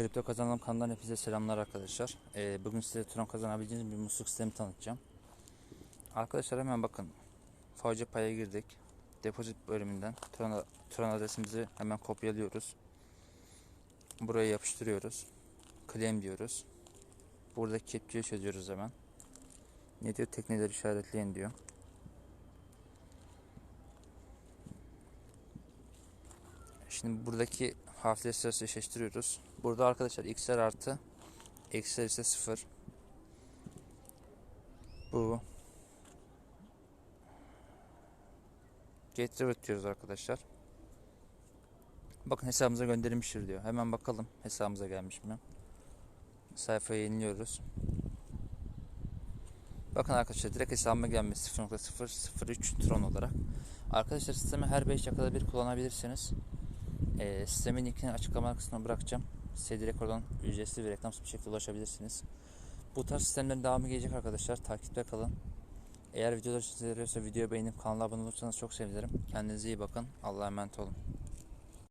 Takipte kazanalım kanalından hepinize selamlar arkadaşlar. Ee, bugün size Tron kazanabileceğiniz bir musluk sistemi tanıtacağım. Arkadaşlar hemen bakın. Fauci paya girdik. Depozit bölümünden Tron, Tron adresimizi hemen kopyalıyoruz. Buraya yapıştırıyoruz. Claim diyoruz. Burada kepçeyi çözüyoruz hemen. Ne diyor? Tekneleri işaretleyin diyor. Şimdi buradaki harfleri sırası eşleştiriyoruz. Burada arkadaşlar x'ler artı, eksiler ise 0. Bu. Get revert diyoruz arkadaşlar. Bakın hesabımıza gönderilmiştir diyor. Hemen bakalım hesabımıza gelmiş mi? Sayfayı yeniliyoruz. Bakın arkadaşlar direkt hesabıma gelmiş 0.003 Tron olarak. Arkadaşlar sistemi her 5 dakikada bir kullanabilirsiniz. Ee, sistemin linkini açıklama kısmına bırakacağım. Size direkt oradan ücretsiz ve reklamsız bir şekilde ulaşabilirsiniz. Bu tarz sistemlerin devamı gelecek arkadaşlar. Takipte kalın. Eğer videolar yarıyorsa videoyu beğenip kanala abone olursanız çok sevinirim. Kendinize iyi bakın. Allah'a emanet olun.